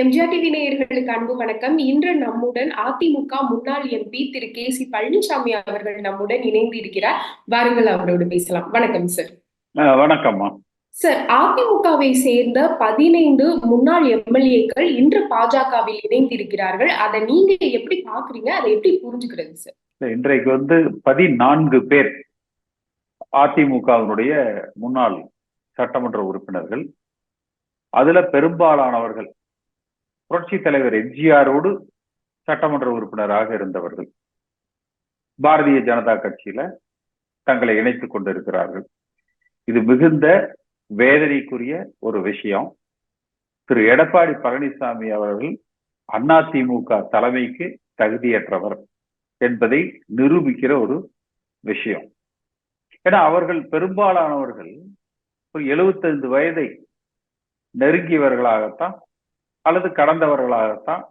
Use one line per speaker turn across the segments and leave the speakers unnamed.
MGR TV நேயர்களுக்கு அன்பு வணக்கம். இன்று நம்முடன் அதிமுக முன்னாள் MP Thiru K C Palaniswami அவர்கள் நம்முடன் இணைந்து இருக்கிறார். வாருங்கள் அவரோடு பேசலாம். வணக்கம் சார்
வணக்கம்மா.
சார் அதிமுகவை சேர்ந்த பதினைந்து முன்னாள் எம்எல்ஏக்கள் இன்று பாஜகவில் இணைந்திருக்கிறார்கள். அதை நீங்க எப்படி பாக்குறீங்க அதை எப்படி புரிஞ்சுக்கிறது சார்
இன்றைக்கு வந்து பதினான்கு பேர் அதிமுகவினுடைய முன்னாள் சட்டமன்ற உறுப்பினர்கள் அதுல பெரும்பாலானவர்கள் புரட்சி தலைவர் எம்ஜிஆரோடு சட்டமன்ற உறுப்பினராக இருந்தவர்கள். பாரதிய ஜனதா கட்சியில தங்களை இணைத்துக் கொண்டிருக்கிறார்கள். இது மிகுந்த வேதனைக்குரிய ஒரு விஷயம். திரு எடப்பாடி பழனிசாமி அவர்கள் அதிமுக தலைமைக்கு தகுதியற்றவர் என்பதை நிரூபிக்கிற ஒரு விஷயம். ஏன்னா அவர்கள் பெரும்பாலானவர்கள் ஒரு எழுபத்தைந்து வயதை நெருங்கியவர்களாகத்தான் அல்லது கடந்தவர்களாகத்தான்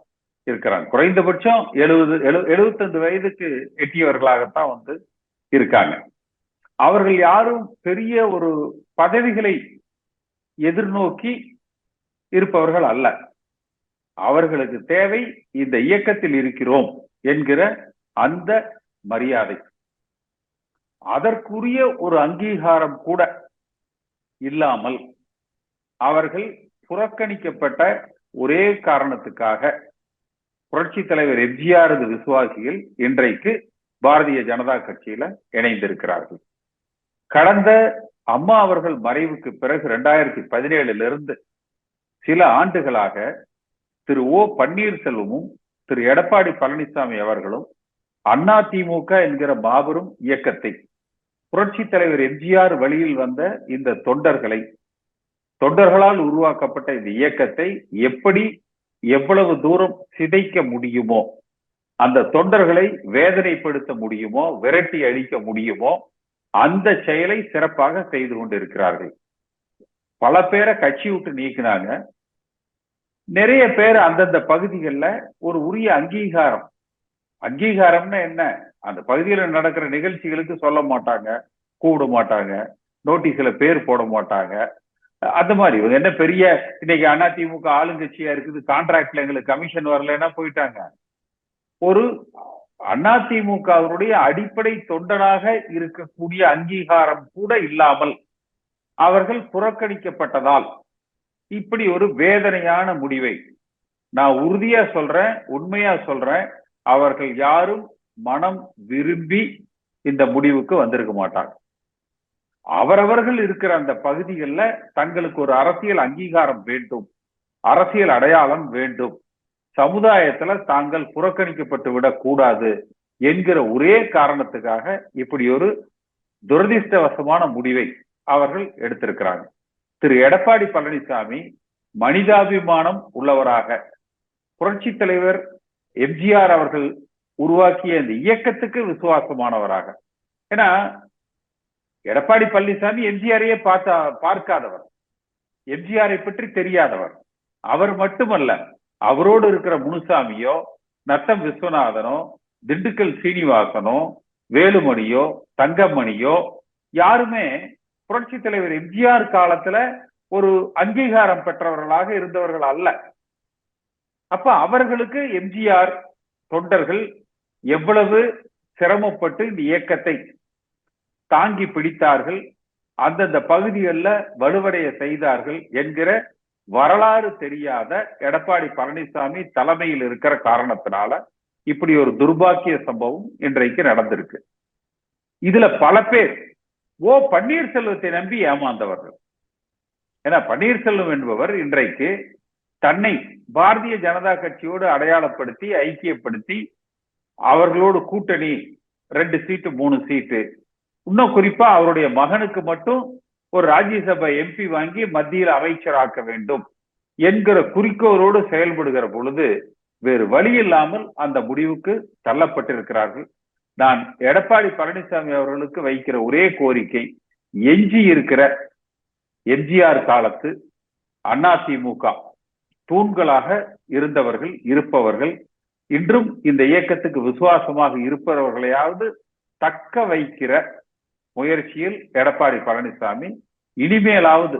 இருக்கிறாங்க. குறைந்தபட்சம் எழுபது எழு எழுபத்தஞ்சு வயதுக்கு எட்டியவர்களாகத்தான் வந்து இருக்காங்க. அவர்கள் யாரும் பெரிய ஒரு பதவிகளை எதிர்நோக்கி இருப்பவர்கள் அல்ல. அவர்களுக்கு தேவை இந்த இயக்கத்தில் இருக்கிறோம் என்கிற அந்த மரியாதை. அதற்குரிய ஒரு அங்கீகாரம் கூட இல்லாமல் அவர்கள் புறக்கணிக்கப்பட்ட ஒரே காரணத்துக்காக புரட்சி தலைவர் எம்ஜிஆரது விசுவாசிகள் இன்றைக்கு பாரதிய ஜனதா கட்சியில இணைந்திருக்கிறார்கள். கடந்த அம்மா அவர்கள் மறைவுக்கு பிறகு ரெண்டாயிரத்தி பதினேழுல இருந்து சில ஆண்டுகளாக திரு ஓ பன்னீர்செல்வமும் திரு எடப்பாடி பழனிசாமி அவர்களும் அண்ணா திமுக என்கிற மாபெரும் இயக்கத்தை புரட்சி தலைவர் எம்ஜிஆர் வழியில் வந்த இந்த தொண்டர்களை தொண்டர்களால் உருவாக்கப்பட்ட இந்த இயக்கத்தை எப்படி எவ்வளவு தூரம் சிதைக்க முடியுமோ அந்த தொண்டர்களை வேதனைப்படுத்த முடியுமோ விரட்டி அழிக்க முடியுமோ அந்த செயலை சிறப்பாக செய்து கொண்டிருக்கிறார்கள். பல பேரை கட்சி விட்டு நீக்கினாங்க. நிறைய பேர் அந்தந்த பகுதிகளில் ஒரு உரிய அங்கீகாரம். அங்கீகாரம்னா என்ன? அந்த பகுதியில் நடக்கிற நிகழ்ச்சிகளுக்கு சொல்ல மாட்டாங்க கூப்பிட மாட்டாங்க நோட்டீஸில் பேர் போட மாட்டாங்க. அந்த மாதிரி. இவங்க என்ன பெரிய இன்னைக்கு அதிமுக ஆளுங்கட்சியா இருக்குது கான்ட்ராக்ட்ல எங்களுக்கு கமிஷன் வரலன்னா போயிட்டாங்க. ஒரு அதிமுகவினுடைய அடிப்படை தொண்டனாக இருக்கக்கூடிய அங்கீகாரம் கூட இல்லாமல் அவர்கள் புறக்கணிக்கப்பட்டதால் இப்படி ஒரு வேதனையான முடிவை நான் உறுதியா சொல்றேன் உண்மையா சொல்றேன். அவர்கள் யாரும் மனம் விரும்பி இந்த முடிவுக்கு வந்திருக்க மாட்டாங்க. அவரவர்கள் இருக்கிற அந்த பகுதிகளில் தங்களுக்கு ஒரு அரசியல் அங்கீகாரம் வேண்டும். அரசியல் அடையாளம் வேண்டும். சமுதாயத்துல தாங்கள் புறக்கணிக்கப்பட்டு விடக்கூடாது என்கிற ஒரே காரணத்துக்காக இப்படி ஒரு துரதிருஷ்டவசமான முடிவை அவர்கள் எடுத்திருக்கிறாங்க. திரு. எடப்பாடி பழனிசாமி மனிதாபிமானம் உள்ளவராக புரட்சி தலைவர் எம்ஜிஆர் அவர்கள் உருவாக்கிய இந்த இயக்கத்துக்கு விசுவாசமானவராக. ஏன்னா எடப்பாடி பழனிசாமி எம்ஜிஆரையே பார்த்தா பார்க்காதவர். எம்ஜிஆரை பற்றி தெரியாதவர். அவர் மட்டுமல்ல அவரோடு இருக்கிற முனுசாமியோ நத்தம் விஸ்வநாதனோ திண்டுக்கல் சீனிவாசனோ வேலுமணியோ தங்கமணியோ யாருமே புரட்சி தலைவர் எம்ஜிஆர் காலத்துல ஒரு அங்கீகாரம் பெற்றவர்களாக இருந்தவர்கள் அல்ல. அப்ப அவர்களுக்கு எம்ஜிஆர் தொண்டர்கள் எவ்வளவு சிரமப்பட்டு இந்த இயக்கத்தை தாங்கி பிடித்தார்கள் அந்தந்த பகுதிகளில் வலுவடைய செய்தார்கள் என்கிற வரலாறு தெரியாத எடப்பாடி பழனிசாமி தலைமையில் இருக்கிற காரணத்தினால இப்படி ஒரு துர்பாக்கிய சம்பவம் இன்றைக்கு நடந்திருக்கு. இதுல பல பேர் ஓ பன்னீர்செல்வத்தை நம்பி ஏமாந்தவர்கள். ஏன்னா பன்னீர்செல்வம் என்பவர் இன்றைக்கு தன்னை பாரதிய ஜனதா கட்சியோடு அடையாளப்படுத்தி ஐக்கியப்படுத்தி அவர்களோடு கூட்டணி ரெண்டு சீட்டு மூணு சீட்டு இன்னும் குறிப்பா அவருடைய மகனுக்கு மட்டும் ஒரு ராஜ்யசபா எம்பி வாங்கி மத்தியில் அமைச்சராக்க வேண்டும் என்கிற குறிக்கோளோடு செயல்படுகிற பொழுது வேறு வழி இல்லாமல் அந்த முடிவுக்கு தள்ளப்பட்டிருக்கிறார்கள். நான் எடப்பாடி பழனிசாமி அவர்களுக்கு வைக்கிற ஒரே கோரிக்கை எஞ்சி இருக்கிற எம்ஜிஆர் காலத்து அதிமுக தூண்களாக இருந்தவர்கள் இருப்பவர்கள் இன்றும் இந்த இயக்கத்துக்கு விசுவாசமாக இருப்பவர்களையாவது தக்க வைக்கிற முயற்சியில் எடப்பாடி பழனிசாமி இனிமேலாவது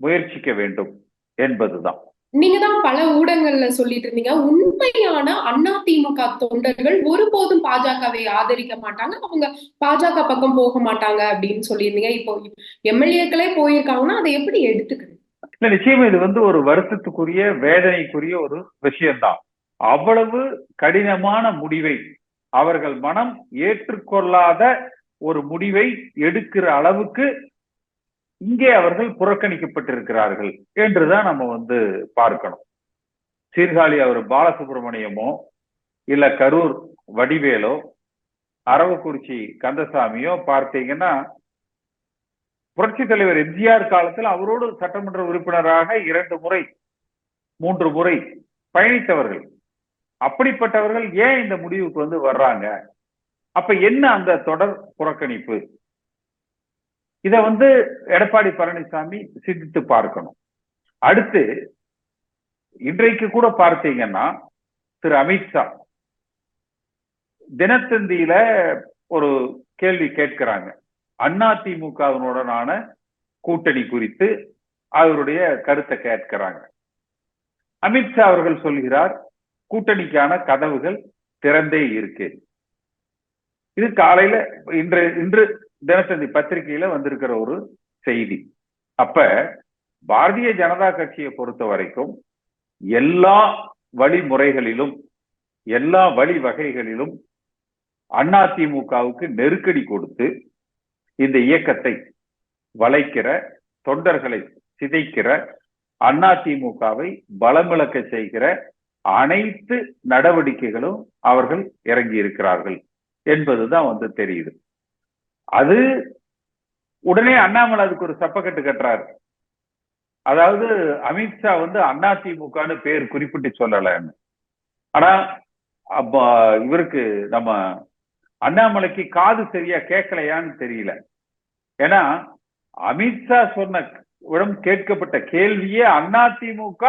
முயற்சிக்க வேண்டும் என்பதுதான்.
நீங்க தான் பல ஊடகங்கள்ல சொல்லிட்டு இருந்தீங்க. உண்மையான அதிமுக தொண்டர்கள் ஒருபோதும் பாஜகவை ஆதரிக்க மாட்டாங்க. அவங்க பாஜக பக்கம் போக மாட்டாங்க அப்படின்னு சொல்லியிருந்தீங்க. இப்போ எம்எல்ஏக்களே போயிருக்காங்கன்னா அதை எப்படி எடுத்துக்கிறது?
இல்ல நிச்சயம் இது வந்து ஒரு வருத்தத்துக்குரிய வேதனைக்குரிய ஒரு விஷயம்தான். அவ்வளவு கடினமான முடிவை அவர்கள் மனம் ஏற்றுக்கொள்ளாத ஒரு முடிவை எடுக்கிற அளவுக்கு இங்கே அவர்கள் புறக்கணிக்கப்பட்டிருக்கிறார்கள் என்றுதான் நம்ம வந்து பார்க்கணும். சீர்காழி அவர் பாலசுப்ரமணியமோ இல்ல கரூர் வடிவேலோ அரவக்குறிச்சி கந்தசாமியோ பார்த்தீங்கன்னா புரட்சி தலைவர் எம்ஜிஆர் காலத்தில் அவரோடு சட்டமன்ற உறுப்பினராக இரண்டு முறை மூன்று முறை பயணித்தவர்கள். அப்படிப்பட்டவர்கள் ஏன் இந்த முடிவுக்கு வந்து வர்றாங்க? அப்ப என்ன அந்த தொடர் புறக்கணிப்பு? இத வந்து எடப்பாடி பழனிசாமி சிந்தித்து பார்க்கணும். அடுத்து இன்றைக்கு கூட பார்த்தீங்கன்னா திரு அமித்ஷா தினத்தந்தியில ஒரு கேள்வி கேட்கிறாங்க. அதிமுகவினுடனான கூட்டணி குறித்து அவருடைய கருத்தை கேட்கிறாங்க. அமித்ஷா அவர்கள் சொல்கிறார் கூட்டணிக்கான கதவுகள் திறந்தே இருக்கு. இது காலையில இன்று இன்று தினசந்தி பத்திரிகையில வந்திருக்கிற ஒரு செய்தி. அப்ப பாரதிய ஜனதா கட்சியை பொறுத்த வரைக்கும் எல்லா வழிமுறைகளிலும் எல்லா வழி வகைகளிலும் அதிமுகவுக்கு நெருக்கடி கொடுத்து இந்த இயக்கத்தை வளைக்கிற தொண்டர்களை சிதைக்கிற அதிமுகவை பலமிழக்க செய்கிற அனைத்து நடவடிக்கைகளும் அவர்கள் இறங்கி இருக்கிறார்கள் என்பதுதான் வந்து தெரியுது. அது உடனே அண்ணாமலை அதுக்கு ஒரு சப்பக்கட்டு கட்டுறாரு. அதாவது அமித்ஷா வந்து அண்ணா திமுகன்னு பேர் குறிப்பிட்டு சொல்லலன்னு ஆனா அப்ப இவருக்கு நம்ம அண்ணாமலைக்கு காது சரியா கேட்கலையான்னு தெரியல. ஏன்னா அமித்ஷா சொன்ன உடம் கேட்கப்பட்ட கேள்வியே அதிமுக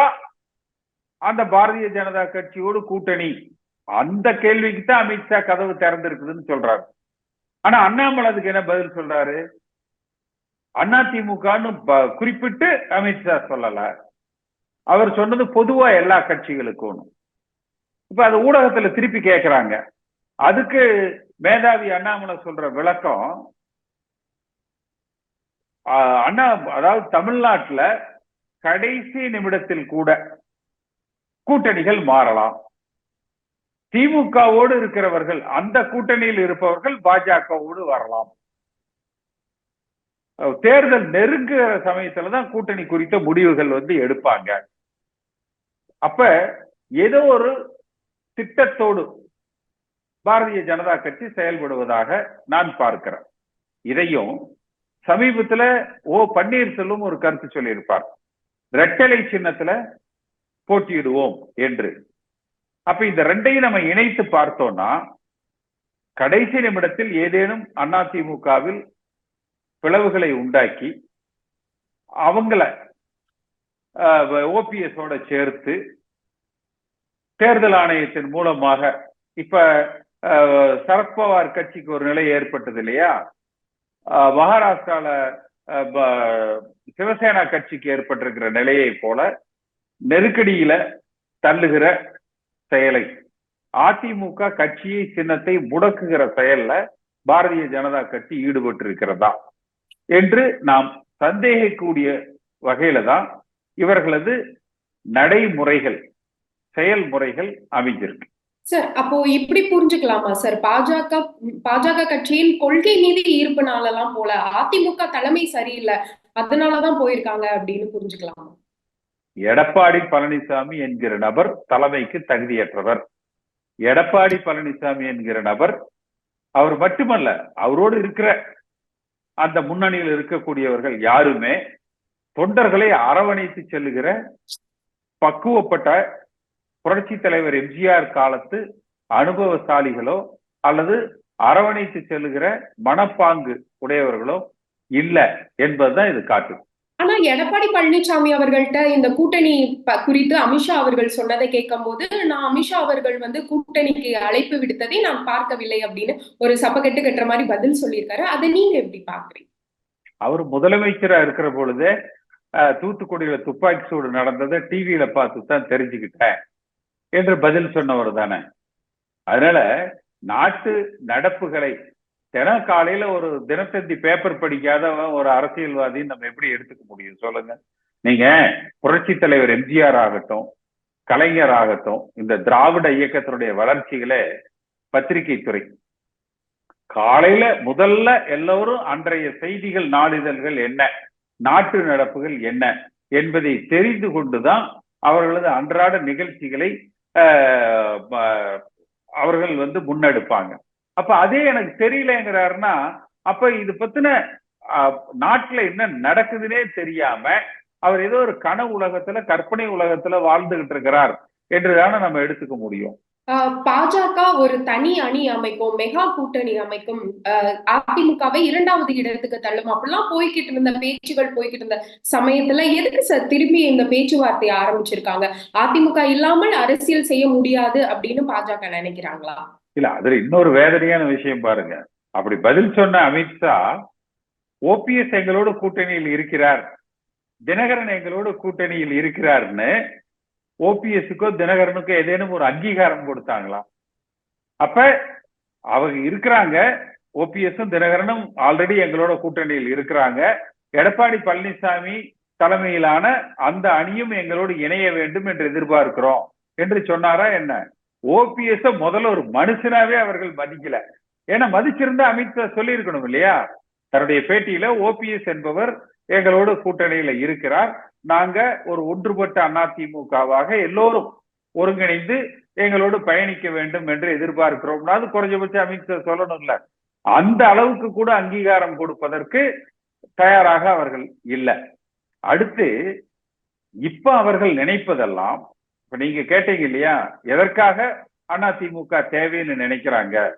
அந்த பாரதிய ஜனதா கட்சியோடு கூட்டணி. அந்த கேள்விக்கு தான் அமித்ஷா கதவு திறந்திருக்குதுன்னு சொல்றாரு. ஆனா அண்ணாமலை அதுக்கு என்ன பதில் சொல்றாரு? அதிமுகன்னு குறிப்பிட்டு அமித்ஷா சொல்லல. அவர் சொன்னது பொதுவா எல்லா கட்சிகளுக்கும் இப்ப அது ஊடகத்துல திருப்பி கேட்கிறாங்க அதுக்கு மேதாவி அண்ணாமலை சொல்ற விளக்கம் அண்ணா அதாவது தமிழ்நாட்டுல கடைசி நிமிடத்தில் கூட கூட்டணிகள் மாறலாம். திமுகவோடு இருக்கிறவர்கள் அந்த கூட்டணியில் இருப்பவர்கள் பாஜகவோடு வரலாம். தேர்தல் நெருங்குகிற சமயத்துலதான் கூட்டணி குறித்த முடிவுகள் வந்து எடுப்பாங்க. அப்ப ஏதோ ஒரு திட்டத்தோடு பாரதிய ஜனதா கட்சி செயல்படுவதாக நான் பார்க்கிறேன். இதையும் சமீபத்துல ஓ பன்னீர்செல்வம் ஒரு கருத்து சொல்லியிருப்பார். ரெட்டலை சின்னத்துல போட்டியிடுவோம் என்று. அப்ப இந்த ரெண்டையும் நம்ம இணைத்து பார்த்தோம்னா கடைசி நிமிடத்தில் ஏதேனும் அதிமுகவில் பிளவுகளை உண்டாக்கி அவங்கள ஓபிஎஸோட சேர்த்து தேர்தல் ஆணையத்தின் மூலமாக இப்ப சரத்பவார் கட்சிக்கு ஒரு நிலை ஏற்பட்டது இல்லையா? மகாராஷ்டிரால சிவசேனா கட்சிக்கு ஏற்பட்டிருக்கிற நிலையை போல நெருக்கடியில தள்ளுகிற செயலை. அதிமுக கட்சியை சின்னத்தை முடக்குகிற செயல்ல பாரதிய ஜனதா கட்சி ஈடுபட்டு இருக்கிறதா என்று நாம் சந்தேகிக்கூடிய வகையில தான் இவர்களது நடைமுறைகள் செயல்முறைகள் அமைஞ்சிருக்கு.
சார் அப்போ இப்படி புரிஞ்சுக்கலாமா சார்? பாஜக பாஜக கட்சியின் கொள்கை மீது ஈர்ப்புனாலலாம் போல அதிமுக தலைமை சரியில்லை அதனாலதான் போயிருக்காங்க அப்படின்னு புரிஞ்சுக்கலாமா?
எடப்பாடி பழனிசாமி என்கிற நபர் தலைமைக்கு தகுதியற்றவர். எடப்பாடி பழனிசாமி என்கிற நபர் அவர் மட்டுமல்ல அவரோடு இருக்கிற அந்த முன்னணியில் இருக்கக்கூடியவர்கள் யாருமே தொண்டர்களை அரவணைத்து செல்லுகிற பக்குவப்பட்ட புரட்சி தலைவர் எம்ஜிஆர் காலத்து அனுபவசாலிகளோ அல்லது அரவணைத்து செல்லுகிற மனப்பாங்கு உடையவர்களோ இல்லை என்பதுதான் இது காட்டும்
ஆனா எடப்பாடி பழனிசாமி அவர்கள்ட்ட இந்த கூட்டணி குறித்து அமித்ஷா அவர்கள் சொன்னதை கேட்கும் போது நான் அமித்ஷா அவர்கள் வந்து கூட்டணிக்கு அழைப்பு விடுத்ததை நான் பார்க்கவில்லை அப்படின்னு ஒரு சப்பக்கட்டு கட்டுற மாதிரி பதில் சொல்லியிருக்காரு. அதை நீங்க எப்படி பாக்குறீங்க
அவர் முதலமைச்சரா இருக்கிற பொழுது தூத்துக்குடியில துப்பாக்கி சூடு நடந்ததை டிவியில பார்த்து தான் தெரிஞ்சுக்கிட்டேன் என்று பதில் சொன்னவர் தானே அதனால நாட்டு நடப்புகளை தினம் காலையில ஒரு தினத்தந்தி பேப்பர் படிக்காதவன் ஒரு அரசியல்வாதின்னு நம்ம எப்படி எடுத்துக்க முடியும்? சொல்லுங்க. நீங்க புரட்சி தலைவர் எம்ஜிஆர் ஆகட்டும் கலைஞர் ஆகட்டும் இந்த திராவிட இயக்கத்தினுடைய வளர்ச்சிகளை பத்திரிகை துறை. காலையில முதல்ல எல்லோரும் அன்றைய செய்திகள் நாளிதழ்கள் என்ன நாட்டு நடப்புகள் என்ன என்பதை தெரிந்து கொண்டுதான் அவர்களது அன்றாட நிகழ்ச்சிகளை ஆஹ், அவர்கள் வந்து முன்னெடுப்பாங்க. அப்ப அதே எனக்கு தெரியலங்கிறாருன்னா அப்ப இது பத்தின நாட்டுல என்ன நடக்குதுன்னே தெரியாம அவர் ஏதோ ஒரு கன உலகத்துல கற்பனை உலகத்துல வாழ்ந்துகிட்டு இருக்கிறார் என்றுதானே நம்ம எடுத்துக்க முடியும்.
ஆஹ் பாஜக ஒரு தனி அணி அமைக்கும் மெகா கூட்டணி அமைக்கும் அதிமுகவை இரண்டாவது இடத்துக்கு தள்ளும். அப்படிலாம் போய்கிட்டு இருந்த பேச்சுகள் போய்கிட்டு இருந்த சமயத்துல எதுக்கு சார் திரும்பி இந்த பேச்சுவார்த்தையை ஆரம்பிச்சிருக்காங்க? அதிமுக இல்லாமல் அரசியல் செய்ய முடியாது அப்படின்னு பாஜக நினைக்கிறாங்களா?
இல்ல அதுல இன்னொரு வேதனையான விஷயம் பாருங்க. அப்படி பதில் சொன்ன அமித்ஷா ஓபிஎஸ் எங்களோட கூட்டணியில் இருக்கிறார். தினகரன் எங்களோட கூட்டணியில் இருக்கிறார்னு ஓபிஎஸ்க்கோ தினகரனுக்கோ ஏதேனும் ஒரு அங்கீகாரம் கொடுத்தாங்களா? அப்ப அவங்க இருக்கிறாங்க. ஓபிஎஸும் தினகரனும் ஆல்ரெடி எங்களோட கூட்டணியில் இருக்கிறாங்க. எடப்பாடி பழனிசாமி தலைமையிலான அந்த அணியும் எங்களோடு இணைய வேண்டும் என்று எதிர்பார்க்கிறோம். என்று சொன்னாரா என்ன? ஓபிஎஸ் முதல்ல ஒரு மனுஷனாவே அவர்கள் மதிக்கல. ஏன்னா மதிச்சிருந்தா அமித்ஷா சொல்லியிருக்கணும் இல்லையா? தன்னுடைய பேட்டியில ஓபிஎஸ் என்பவர் எங்களோடு கூட்டணியில இருக்கிறார். நாங்க ஒரு ஒன்றுபட்ட அதிமுகவாக எல்லோரும் ஒருங்கிணைந்து எங்களோடு பயணிக்க வேண்டும் என்று எதிர்பார்க்கிறோம்னா அது குறைஞ்சபட்சம் அமித்ஷா சொல்லணும்ல. அந்த அளவுக்கு கூட அங்கீகாரம் கொடுப்பதற்கு தயாராக அவர்கள் இல்லை. அடுத்து இப்ப அவர்கள் நினைப்பதெல்லாம் இப்ப நீங்க கேட்டீங்க இல்லையா? எதற்காக அதிமுக தேவைன்னு நினைக்கிறாங்க?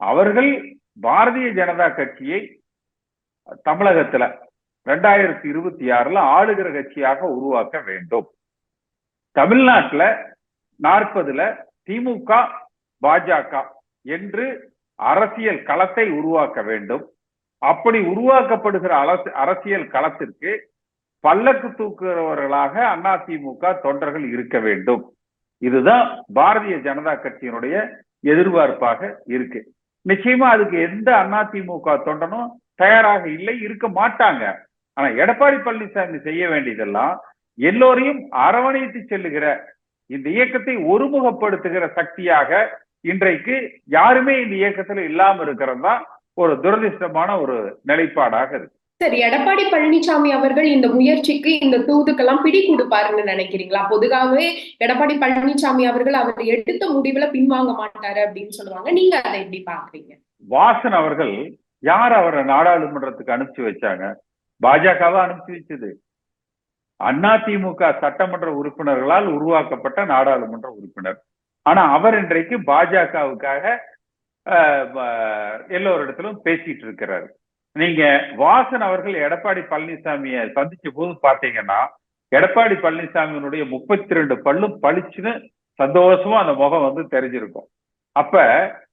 அவர்கள் பாரதிய ஜனதா கட்சியை தமிழகத்துல ரெண்டாயிரத்தி இருபத்தி ஆறுல ஆளுகிற கட்சியாக உருவாக்க வேண்டும். தமிழ்நாட்டுல நாற்பதுல திமுக பாஜக என்று அரசியல் களத்தை உருவாக்க வேண்டும். அப்படி உருவாக்கப்படுகிற அரசு அரசியல் களத்திற்கு பல்லக்கு தூக்குறவர்களாக அதிமுக தொண்டர்கள் இருக்க வேண்டும். இதுதான் பாரதிய ஜனதா கட்சியினுடைய எதிர்பார்ப்பாக இருக்கு. நிச்சயமா அதுக்கு எந்த அதிமுக தொண்டனும் தயாராக இல்லை இருக்க மாட்டாங்க. ஆனா எடப்பாடி பழனிசாமி செய்ய வேண்டியதெல்லாம் எல்லோரையும் அரவணைத்து செல்லுகிற இந்த இயக்கத்தை ஒருமுகப்படுத்துகிற சக்தியாக இன்றைக்கு யாருமே இந்த இயக்கத்துல இல்லாம இருக்கிறது தான் ஒரு துரதிருஷ்டமான ஒரு நிலைப்பாடாக இருக்கு.
சரி எடப்பாடி பழனிசாமி அவர்கள் இந்த முயற்சிக்கு இந்த தூதுக்கெல்லாம் பிடி கொடுப்பாருன்னு நினைக்கிறீங்களா? பொதுவாகவே எடப்பாடி பழனிசாமி அவர்கள் அவர் எடுத்த முடிவுல பின்வாங்க மாட்டாரு அப்படின்னு சொல்லுவாங்க. நீங்க அதை எப்படி பாக்குறீங்க
வாசன் அவர்கள் யார் அவரை நாடாளுமன்றத்துக்கு அனுப்பிச்சு வச்சாங்க? பாஜகவா அனுப்பிச்சு வச்சது. அதிமுக சட்டமன்ற உறுப்பினர்களால் உருவாக்கப்பட்ட நாடாளுமன்ற உறுப்பினர். ஆனா அவர் இன்றைக்கு பாஜகவுக்காக எல்லோரிடத்திலும் பேசிட்டு இருக்கிறாரு. நீங்க வாசன் அவர்கள் எடப்பாடி பழனிசாமியை சந்திச்ச போது பாத்தீங்கன்னா எடப்பாடி பழனிசாமியினுடைய முப்பத்தி ரெண்டு பல்லும் பளிச்சுன்னு சந்தோஷமா அந்த முகம் வந்து தெரிஞ்சிருக்கும். அப்ப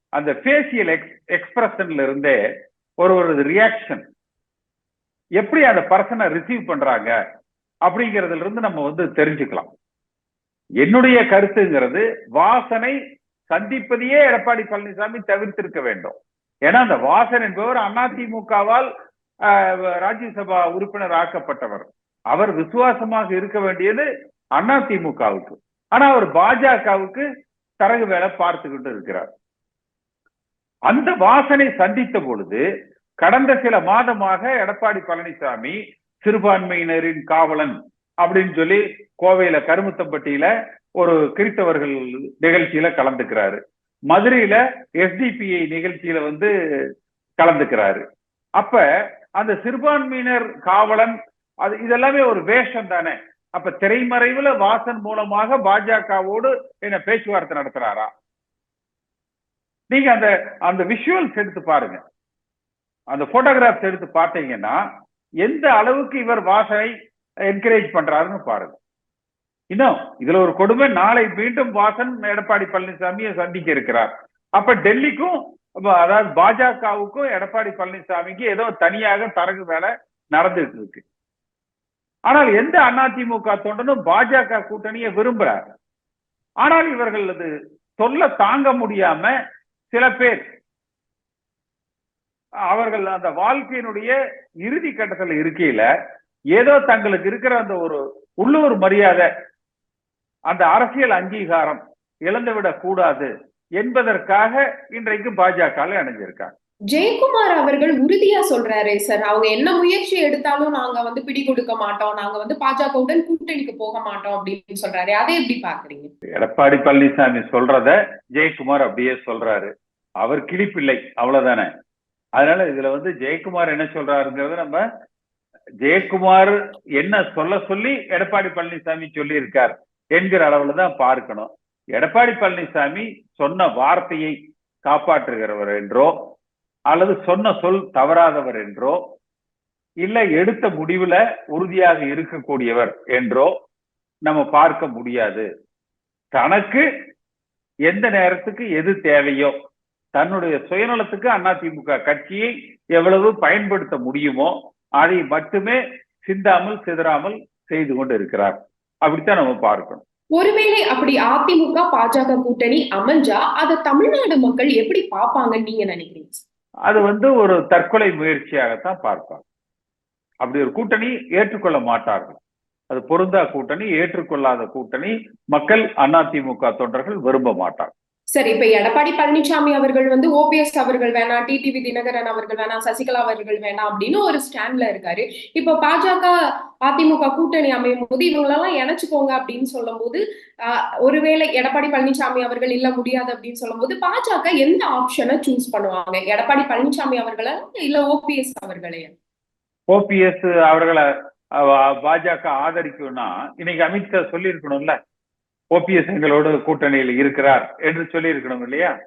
அந்த ஃபேசியல் எக்ஸ் எக்ஸ்பிரஷன்ல இருந்தே ஒரு ஒரு ரியாக்ஷன் எப்படி அந்த பர்சனை ரிசீவ் பண்றாங்க அப்படிங்கிறதுல இருந்து நம்ம வந்து தெரிஞ்சுக்கலாம். என்னுடைய கருத்துங்கிறது வாசனை சந்திப்பதையே எடப்பாடி பழனிசாமி தவிர்த்திருக்க வேண்டும். ஏன்னா அந்த வாசன் என்பவர் அதிமுகவால் ராஜ்யசபா உறுப்பினர் ஆக்கப்பட்டவர். அவர் விசுவாசமாக இருக்க வேண்டியது அதிமுகவுக்கு ஆனா அவர் பாஜகவுக்கு தரகு வேலை பார்த்துக்கிட்டு இருக்கிறார். அந்த வாசனை சந்தித்த பொழுது கடந்த சில மாதமாக எடப்பாடி பழனிசாமி சிறுபான்மையினரின் காவலன் அப்படின்னு சொல்லி கோவையில கருமுத்தம்பட்டியில ஒரு கிறித்தவர்கள் நிகழ்ச்சியில கலந்துக்கிறாரு. மதுரையில எஸ்டிபிஐ நிகழ்ச்சியில வந்து கலந்துக்கிறாரு. அப்ப அந்த சிறுபான்மையினர் காவலன் அது இதெல்லாமே ஒரு வேஷம் தானே. அப்ப திரைமறைவுல வாசன் மூலமாக பாஜகவோடு என்ன பேச்சுவார்த்தை நடத்துறாரா? நீங்க அந்த அந்த விஷுவல்ஸ் எடுத்து பாருங்க. அந்த போட்டோகிராஃப்ஸ் எடுத்து பார்த்தீங்கன்னா எந்த அளவுக்கு இவர் வாசனை என்கரேஜ் பண்றாருன்னு பாருங்க. இன்னும் இதுல ஒரு கொடுமை. நாளை மீண்டும் வாசன் எடப்பாடி பழனிசாமியை சந்திக்க இருக்கிறார். அப்ப டெல்லிக்கும் அதாவது பாஜகவுக்கும் எடப்பாடி பழனிசாமிக்கு ஏதோ தனியாக தரகு வேலை நடந்துட்டு இருக்கு. ஆனால் எந்த அதிமுக தொண்டனும் பாஜக கூட்டணியை விரும்புறாரு. ஆனால் இவர்கள் அது சொல்ல தாங்க முடியாம சில பேர் அவர்கள் அந்த வாழ்க்கையினுடைய இறுதி கட்டத்துல இருக்கையில ஏதோ தங்களுக்கு இருக்கிற அந்த ஒரு உள்ளூர் மரியாதை அந்த அரசியல் அங்கீகாரம் இழந்துவிடக் கூடாது என்பதற்காக இன்றைக்கு பாஜக அணைஞ்சிருக்காங்க
ஜெயக்குமார் அவர்கள் உறுதியா சொல்றாரே சார். அவங்க என்ன முயற்சி எடுத்தாலும் நாங்க வந்து பிடி கொடுக்க மாட்டோம். நாங்க வந்து பாஜகவுடன் கூட்டணிக்கு போக மாட்டோம் அப்படின்னு சொல்றாரு. அதை எப்படி பாக்குறீங்க
எடப்பாடி பழனிசாமி சொல்றத ஜெயக்குமார் அப்படியே சொல்றாரு. அவர் கிளிப்பிள்ளை அவ்வளவுதானே. அதனால இதுல வந்து ஜெயக்குமார் என்ன சொல்றாருங்கிறத நம்ம ஜெயக்குமார் என்ன சொல்ல சொல்லி எடப்பாடி பழனிசாமி சொல்லி இருக்கார் என்கிற அளவுல தான் பார்க்கணும். எடப்பாடி பழனிசாமி சொன்ன வார்த்தையை காப்பாற்றுகிறவர் என்றோ அல்லது சொன்ன சொல் தவறாதவர் என்றோ இல்ல எடுத்த முடிவுல உறுதியாக இருக்கக்கூடியவர் என்றோ நம்ம பார்க்க முடியாது. தனக்கு எந்த நேரத்துக்கு எது தேவையோ தன்னுடைய சுயநலத்துக்கு அதிமுக கட்சியை எவ்வளவு பயன்படுத்த முடியுமோ அதை மட்டுமே சிந்தாமல் சிதறாமல் செய்து கொண்டு இருக்கிறார். அப்படித்தான் நம்ம பார்க்கணும்.
ஒருவேளை அப்படி அதிமுக பாஜக கூட்டணி அமைஞ்சா அதை தமிழ்நாடு மக்கள் எப்படி பார்ப்பாங்கன்னு நீங்க நினைக்கிறீங்க?
அது வந்து ஒரு தற்கொலை முயற்சியாகத்தான் பார்ப்பாங்க. அப்படி ஒரு கூட்டணி ஏற்றுக்கொள்ள மாட்டார்கள். அது பொருந்தா கூட்டணி ஏற்றுக்கொள்ளாத கூட்டணி மக்கள் அதிமுக தொண்டர்கள் விரும்ப மாட்டார்கள்.
சரி இப்ப எடப்பாடி பழனிசாமி அவர்கள் வந்து ஓபிஎஸ் அவர்கள் வேணாம் டிடிவி தினகரன் அவர்கள் வேணாம் சசிகலா அவர்கள் வேணாம் அப்படின்னு ஒரு ஸ்டாண்ட்ல இருக்காரு. இப்ப பாஜக அதிமுக கூட்டணி அமையும் போது இவங்களெல்லாம் இணைச்சுக்கோங்க அப்படின்னு சொல்லும் போது ஒருவேளை எடப்பாடி பழனிசாமி அவர்கள் இல்ல முடியாது அப்படின்னு சொல்லும் போது பாஜக எந்த ஆப்ஷனை சூஸ் பண்ணுவாங்க? எடப்பாடி பழனிசாமி அவர்களை இல்ல ஓபிஎஸ் அவர்களே
ஓபிஎஸ் அவர்களை பாஜக ஆதரிக்கும்னா இன்னைக்கு அமித்ஷா சொல்லி இருக்கணும்ல ஓபிஎஸ் எங்களோட கூட்டணியில் இருக்கிறார் என்று சொல்லி இருக்கணும் இல்லையா?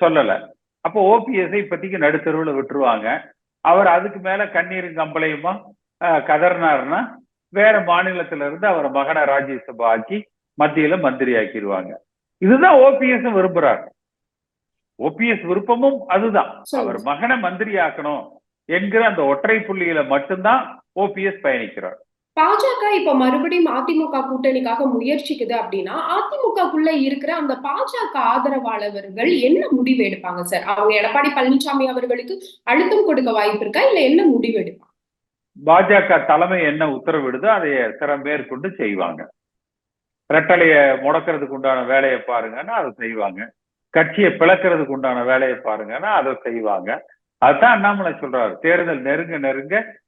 சொல்லல. அப்போ ஓபிஎஸ் இப்பத்திக்கு நடுத்தருவில் விட்டுருவாங்க. அவர் அதுக்கு மேல கண்ணீரும் கம்பளையுமா கதறினார்னா வேற மாநிலத்தில இருந்து அவர் மகனை ராஜ்யசபா ஆக்கி மத்தியில மந்திரி ஆக்கிடுவாங்க இதுதான் ஓபிஎஸ் விரும்புறார். ஓபிஎஸ் விருப்பமும் அதுதான். அவர் மகனை மந்திரி ஆக்கணும் என்கிற அந்த ஒற்றை புள்ளியில மட்டும்தான் ஓபிஎஸ் பயணிக்கிறார்.
பாஜக இப்ப மறுபடியும் அதிமுக கூட்டணிக்காக முயற்சிக்குது அப்படின்னா அதிமுகக்குள்ள இருக்கிற அந்த பாஜக ஆதரவாளர்கள் என்ன முடிவு எடுப்பாங்க சார்? அவங்க எடப்பாடி பழனிசாமி அவர்களுக்கு அழுத்தம் கொடுக்க வாய்ப்பு இருக்கா? இல்ல என்ன முடிவு எடுப்பாங்க?
பாஜக தலைமை என்ன உத்தரவிடுதோ அதை திறம் மேற்கொண்டு செய்வாங்க. ரெட்டலைய முடக்கிறதுக்கு உண்டான வேலையை பாருங்கன்னா அதை செய்வாங்க. கட்சியை பிளக்கிறதுக்கு உண்டான வேலையை பாருங்கன்னா அதை செய்வாங்க. அதுதான் அண்ணாமலை சொல்றாரு. தேர்தல் நெருங்க நெருங்க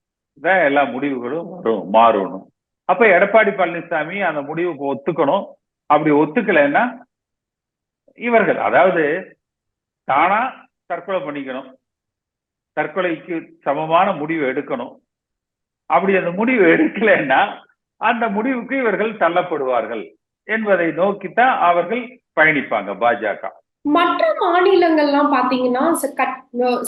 தான் எல்லா முடிவுகளும் வரும் மாறணும். அப்ப எடப்பாடி பழனிசாமி அந்த முடிவுக்கு ஒத்துக்கணும். அப்படி ஒத்துக்கலைன்னா இவர்கள் அதாவது தானா தற்கொலை பண்ணிக்கணும். தற்கொலைக்கு சமமான முடிவு எடுக்கணும். அப்படி அந்த முடிவு எடுக்கலைன்னா அந்த முடிவுக்கு இவர்கள் தள்ளப்படுவார்கள் என்பதை நோக்கித்தான் அவர்கள் பயணிப்பாங்க பாஜக.
மற்ற மாநிலங்கள்லாம் பாத்தீங்கன்னா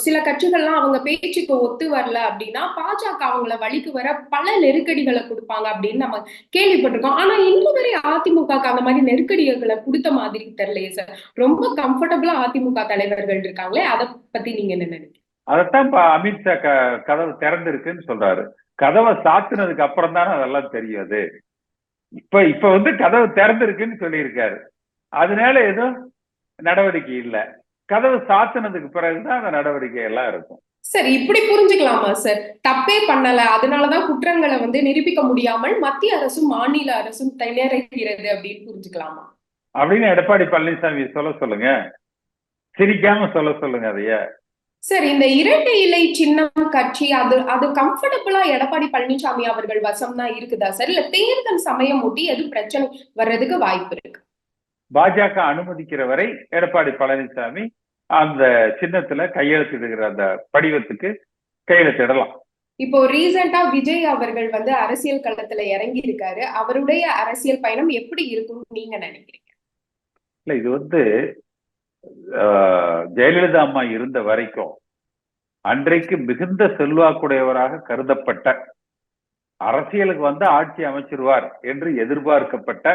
சில கட்சிகள்லாம் அவங்க பேச்சுக்கு ஒத்து வரல அப்படின்னா பாஜக அவங்கள வழிக்கு வர பல நெருக்கடிகளை கொடுப்பாங்க அப்படின்னு நம்ம கேள்விப்பட்டிருக்கோம். ஆனா இன்று வரை அதிமுக அந்த மாதிரி நெருக்கடிகளை கொடுத்த மாதிரி தெரியலையே சார் ரொம்ப கம்ஃபர்டபுளா அதிமுக தலைவர்கள் இருக்காங்களே அதை பத்தி நீங்க என்ன நினைக்கிறீங்க?
அதைத்தான் இப்ப அமித்ஷா க கதவு திறந்திருக்குன்னு சொல்றாரு. கதவை சாத்தினதுக்கு அப்புறம் தானே அதெல்லாம் தெரியாது. இப்ப இப்ப வந்து கதவு திறந்திருக்குன்னு சொல்லியிருக்காரு. அதனால எதுவும் நடவடிக்கை இல்ல. கதவு சாத்தினதுக்கு பிறகுதான் அந்த நடவடிக்கை எல்லாம் இருக்கும்.
சரி இப்படி புரிஞ்சுக்கலாமா சார்? தப்பே பண்ணல. அதனாலதான் குற்றங்களை வந்து நிரூபிக்க முடியாமல் மத்திய அரசும் மாநில அரசும் திணறுகிறது அப்படின்னு புரிஞ்சுக்கலாமா?
அப்படின்னு எடப்பாடி பழனிசாமி சொல்ல சொல்லுங்க. சிரிக்காம சொல்ல சொல்லுங்க அதைய.
சார் இந்த இரட்டை இலை சின்னம் கட்சி அது அது கம்ஃபர்டபுளா எடப்பாடி பழனிசாமி அவர்கள் வசம் தான் இருக்குதா சார்? இல்ல தேர்தல் சமயம் ஒட்டி எது பிரச்சனை வர்றதுக்கு வாய்ப்பு இருக்கு.
பாஜக அனுமதிக்கிற வரை எடப்பாடி பழனிசாமி அந்த சின்னத்துல கையெழுத்திடுகிற அந்த படிவத்துக்கு கையெழுத்திடலாம்
இப்போ ரீசெண்டா விஜய் அவர்கள் வந்து அரசியல் களத்துல இறங்கி இருக்காரு அவருடைய அரசியல் பயணம் எப்படி இருக்கும்னு நீங்க நினைக்கிறீங்க?
இல்ல இது வந்து ஜெயலலிதா அம்மா இருந்த வரைக்கும் அன்றைக்கு மிகுந்த செல்வாக்குடையவராக கருதப்பட்ட அரசியலுக்கு வந்து ஆட்சி அமைச்சிருவார் என்று எதிர்பார்க்கப்பட்ட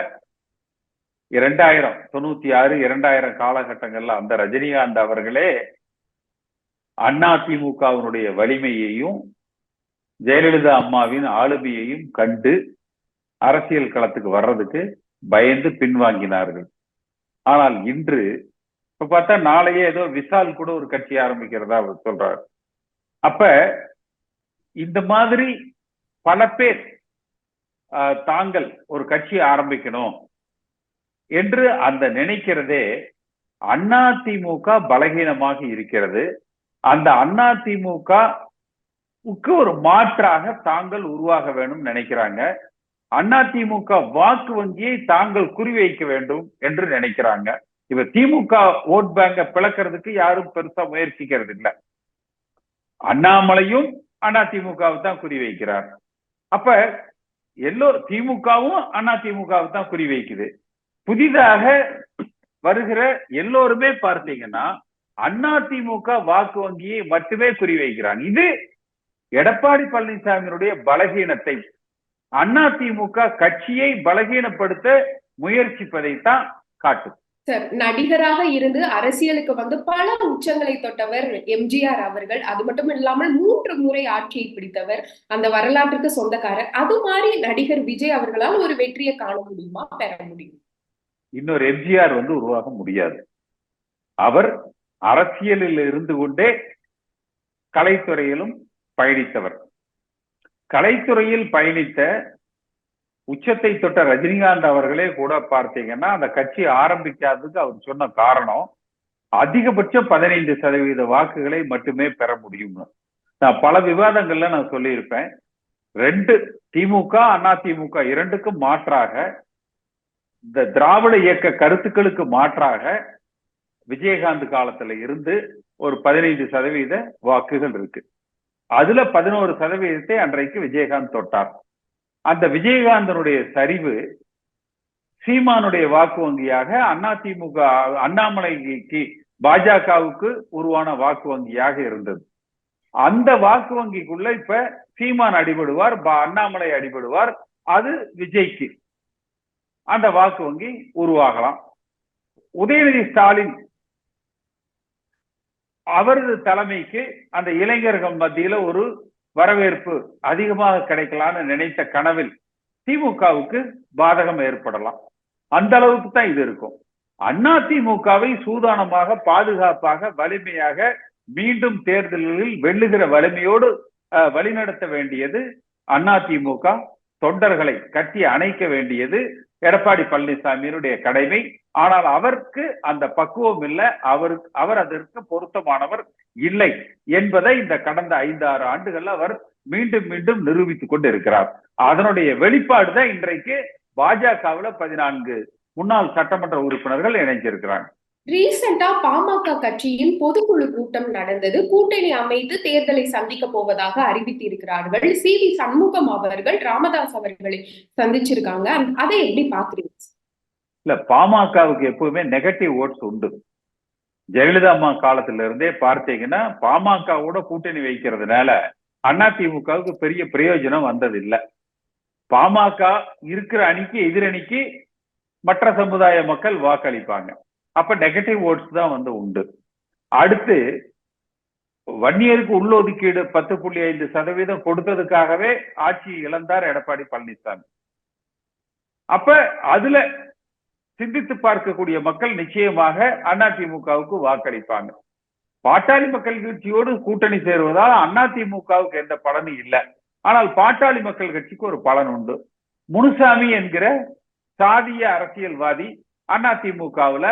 இரண்டாயிரம் தொண்ணூத்தி ஆறு இரண்டாயிரம் காலகட்டங்கள்ல அந்த ரஜினிகாந்த் அவர்களே அதிமுகவினுடைய வலிமையையும் ஜெயலலிதா அம்மாவின் ஆளுமையையும் கண்டு அரசியல் களத்துக்கு வர்றதுக்கு பயந்து பின்வாங்கினார்கள். ஆனால் இன்று இப்ப பார்த்தா நாளையே ஏதோ விசால் கூட ஒரு கட்சி ஆரம்பிக்கிறதா அவர் சொல்றார். அப்ப இந்த மாதிரி பல பேர் தாங்கள் ஒரு கட்சி ஆரம்பிக்கணும். என்று அந்த நினைக்கிறதே அதிமுக பலகீனமாக இருக்கிறது. அந்த அதிமுக ஒரு மாற்றாக தாங்கள் உருவாக வேண்டும் நினைக்கிறாங்க. அதிமுக வாக்கு வங்கியை தாங்கள் குறிவைக்க வேண்டும் என்று நினைக்கிறாங்க. இப்ப திமுக ஓட் பேங்க பிளக்கிறதுக்கு யாரும் பெருசா முயற்சிக்கிறது இல்ல. அண்ணாமலையும் அதிமுகவை தான் குறிவைக்கிறார். அப்ப எல்லோ திமுகவும் அதிமுகவை தான் குறிவைக்குது. புதிதாக வருகிற எல்லோருமே பார்த்தீங்கன்னா அதிமுக வாக்கு வங்கியை மட்டுமே குறிவைக்கிறான் இது எடப்பாடி பழனிசாமியினுடைய பலகீனத்தை. அதிமுக கட்சியை பலகீனப்படுத்த முயற்சிப்பதைத்தான் காட்டும்
சார் நடிகராக இருந்து அரசியலுக்கு வந்து பல உச்சங்களை தொட்டவர் எம்ஜிஆர் அவர்கள். அது மட்டும் இல்லாமல் மூன்று முறை ஆட்சியை பிடித்தவர் அந்த வரலாற்றுக்கு சொந்தக்காரர். அது மாதிரி நடிகர் விஜய் அவர்களால் ஒரு வெற்றியை காண முடியுமா பெற முடியும்?
இன்னொரு எம்ஜிஆர் வந்து உருவாக முடியாது. அவர் அரசியலில் இருந்து கொண்டே கலைத்துறையிலும் பயணித்தவர். கலைத்துறையில் பயணித்த உச்சத்தை தொட்ட ரஜினிகாந்த் அவர்களே கூட பார்த்தீங்கன்னா அந்த கட்சி ஆரம்பிக்காததுக்கு அவர் சொன்ன காரணம் அதிகபட்சம் பதினைந்து சதவீத வாக்குகளை மட்டுமே பெற முடியும்னு. நான் பல விவாதங்கள்ல நான் சொல்லியிருப்பேன். ரெண்டு திமுக அதிமுக இரண்டுக்கும் மாற்றாக இந்த திராவிட இயக்க கருத்துக்களுக்கு மாற்றாக விஜயகாந்த் காலத்துல இருந்து ஒரு பதினைந்து சதவீத வாக்குகள் இருக்கு. அதுல பதினோரு சதவீதத்தை அன்றைக்கு விஜயகாந்த் தொட்டார். அந்த விஜயகாந்தனுடைய சரிவு சீமானுடைய வாக்கு வங்கியாக அதிமுக அண்ணாமலைக்கு பாஜகவுக்கு உருவான வாக்கு வங்கியாக இருந்தது. அந்த வாக்கு வங்கிக்குள்ள இப்ப சீமான் அடிபடுவார் பா- அண்ணாமலை அடிபடுவார். அது விஜய்க்கு. அந்த வாக்கு வங்கி உருவாகலாம். உதயநிதி ஸ்டாலின் அவரது தலைமைக்கு அந்த இளைஞர்கள் மத்தியில ஒரு வரவேற்பு அதிகமாக கிடைக்கலாம்னு நினைத்த கனவில் திமுகவுக்கு பாதகம் ஏற்படலாம். அந்த அளவுக்கு தான் இது இருக்கும். அண்ணா திமுகவை சூதானமாக பாதுகாப்பாக வலிமையாக மீண்டும் தேர்தலில் வெல்லுகிற வலிமையோடு வழிநடத்த வேண்டியது அண்ணா திமுக. தொண்டர்களை கட்டி அணைக்க வேண்டியது எடப்பாடி பழனிசாமியினுடைய கடமை. ஆனால் அவருக்கு அந்த பக்குவம் இல்லை. அவருக்கு அவர் அதற்கு பொருத்தமானவர் இல்லை என்பதை இந்த கடந்த ஐந்து ஆறு ஆண்டுகள் அவர் மீண்டும் மீண்டும் நிரூபித்துக் கொண்டு இருக்கிறார் அதனுடைய வெளிப்பாடு தான் இன்றைக்கு பாஜகவுல பதினான்கு முன்னாள் சட்டமன்ற உறுப்பினர்கள் இணைஞ்சிருக்கிறாங்க.
ரீசெண்டா பாமக கட்சியின் பொதுக்குழு கூட்டம் நடந்தது. கூட்டணி அமைத்து தேர்தலை சந்திக்க போவதாக அறிவித்திருக்கிறார்கள். சி வி சண்முகம் அவர்கள் ராமதாஸ் அவர்களை சந்திச்சிருக்காங்க. அதை எப்படி பாக்குறீங்க?
இல்ல பாமகவுக்கு எப்பவுமே நெகட்டிவ் ஓட்ஸ் உண்டு. ஜெயலலிதா அம்மா காலத்துல இருந்தே பார்த்தீங்கன்னா பாமகவோட கூட்டணி வைக்கிறதுனால அதிமுகவுக்கு பெரிய பிரயோஜனம் வந்தது இல்ல பாமக இருக்கிற அணிக்கு எதிரணிக்கு மற்ற சமுதாய மக்கள் வாக்களிப்பாங்க. அப்ப நெகட்டிவ் ஓட்ஸ் தான் வந்து உண்டு. அடுத்து வன்னியருக்கு உள்ளொதுக்கீடு பத்து புள்ளி ஐந்து சதவீதம் கொடுத்ததுக்காகவே ஆட்சி இழந்தார் எடப்பாடி பழனிசாமி. அப்ப அதுல சிந்தித்து பார்க்கக்கூடிய மக்கள் நிச்சயமாக அதிமுகவுக்கு வாக்களிப்பாங்க. பாட்டாளி மக்கள் கட்சியோடு கூட்டணி சேருவதால் அதிமுகவுக்கு எந்த பலனும் இல்லை. ஆனால் பாட்டாளி மக்கள் கட்சிக்கு ஒரு பலன் உண்டு. முனுசாமி என்கிற சாதிய அரசியல்வாதி அதிமுகவுல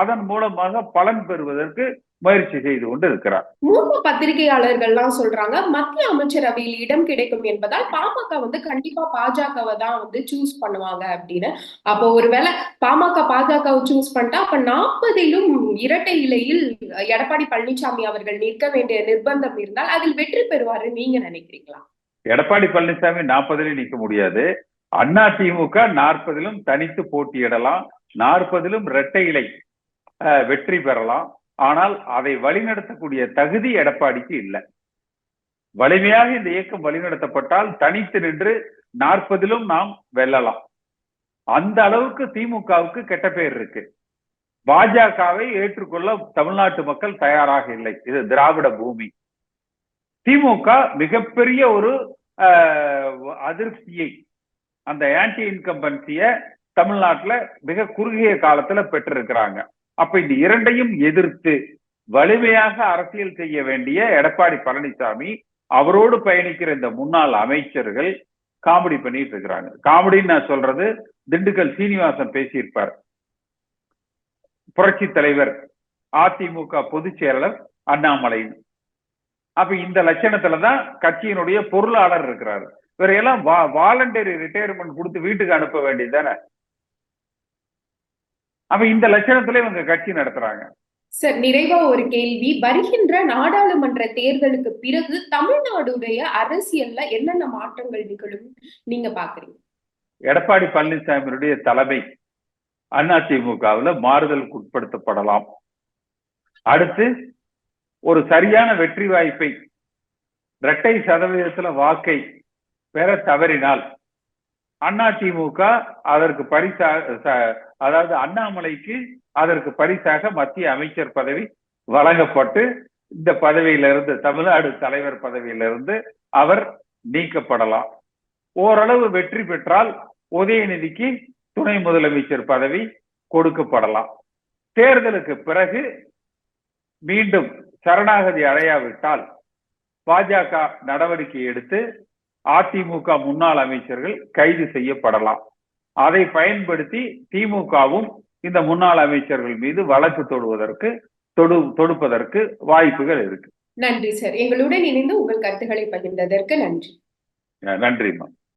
அதன் மூலமாக பலன் பெறுவதற்கு முயற்சி செய்து கொண்டு இருக்கிறார்
மூத்த பத்திரிகையாளர்கள்லாம் சொல்றாங்க மத்திய அமைச்சரவையில் இடம் கிடைக்கும் என்பதால் பாமக வந்து கண்டிப்பா பாஜகவை தான் வந்து சூஸ் பண்ணுவாங்க அப்படின்னு. அப்போ ஒருவேளை பாமக பாஜகவை சூஸ் பண்ணிட்டா அப்ப நாற்பதிலும் இரட்டை இலையில் எடப்பாடி பழனிசாமி அவர்கள் நிற்க வேண்டிய நிர்பந்தம் இருந்தால் அதில் வெற்றி பெறுவாரு நீங்க நினைக்கிறீங்களா?
எடப்பாடி பழனிசாமி நாற்பதுல நிக்க முடியாது. அண்ணா திமுக நாற்பதிலும் தனித்து போட்டியிடலாம். நாற்பதிலும் இரட்டை இலை. வெற்றி பெறலாம். ஆனால் அதை வழிநடத்தக்கூடிய தகுதி எடப்பாடிக்கு இல்லை. வலிமையாக இந்த இயக்கம் வழிநடத்தப்பட்டால் தனித்து நின்று நாற்பதிலும் நாம் வெல்லலாம். அந்த அளவுக்கு திமுகவுக்கு கெட்ட பேர் இருக்கு. பாஜகவை ஏற்றுக்கொள்ள தமிழ்நாட்டு மக்கள் தயாராக இல்லை. இது திராவிட பூமி. திமுக மிகப்பெரிய ஒரு ஆஹ், அதிருப்தியை அந்த ஆன்டி இன்கம்பன்சிய தமிழ்நாட்டுல மிக குறுகிய காலத்துல பெற்றிருக்கிறாங்க. அப்ப இந்த இரண்டையும் எதிர்த்து வலிமையாக அரசியல் செய்ய வேண்டிய எடப்பாடி பழனிசாமி அவரோடு பயணிக்கிற இந்த முன்னாள் அமைச்சர்கள் காமெடி பண்ணிட்டு இருக்கிறாங்க. காமெடின்னு நான் சொல்றது திண்டுக்கல் சீனிவாசன் பேசியிருப்பார். புரட்சி தலைவர் அதிமுக பொதுச் செயலாளர் அண்ணாமலை. அப்ப இந்த லட்சணத்துலதான் கட்சியினுடைய பொருளாளர் இருக்கிறாரு. இவரையெல்லாம் வாலண்டரி ரிட்டையர்மெண்ட் கொடுத்து வீட்டுக்கு அனுப்ப வேண்டியது தானே? அப்ப இந்த லட்சணத்துல இவங்க கட்சி நடத்துறாங்க.
சார் நிறைவா ஒரு கேள்வி. வருகின்ற நாடாளுமன்ற தேர்தலுக்கு பிறகு தமிழ்நாடுடைய அரசியல்ல என்னென்ன மாற்றங்கள் நிகழும்? நீங்க பாக்குறீங்க.
எடப்பாடி பழனிசாமியுடைய தலைமை அதிமுகவுல மாறுதலுக்கு உட்படுத்தப்படலாம். அடுத்து ஒரு சரியான வெற்றி வாய்ப்பை இரட்டை சதவீதத்துல வாக்கை பெற தவறினால் அண்ணா திமுக அதற்கு பரிசாக அதாவது அண்ணாமலைக்கு அதற்கு பரிசாக மத்திய அமைச்சர் பதவி வழங்கப்பட்டு இந்த பதவியிலிருந்து தமிழ்நாடு தலைவர் பதவியிலிருந்து அவர் நீக்கப்படலாம். ஓரளவு வெற்றி பெற்றால் உதயநிதிக்கு துணை முதலமைச்சர் பதவி கொடுக்கப்படலாம். தேர்தலுக்கு பிறகு மீண்டும் சரணாகதி அடையாவிட்டால் பாஜக நடவடிக்கை எடுத்து அதிமுக முன்னாள் அமைச்சர்கள் கைது செய்யப்படலாம். அதை பயன்படுத்தி திமுகவும் இந்த முன்னாள் அமைச்சர்கள் மீது வழக்கு தொடுவதற்கு தொடு தொடுப்பதற்கு வாய்ப்புகள் இருக்கு.
நன்றி சார். எங்களுடன் இணைந்து உங்கள் கருத்துக்களை பகிர்ந்ததற்கு நன்றி.
நன்றிம்மா.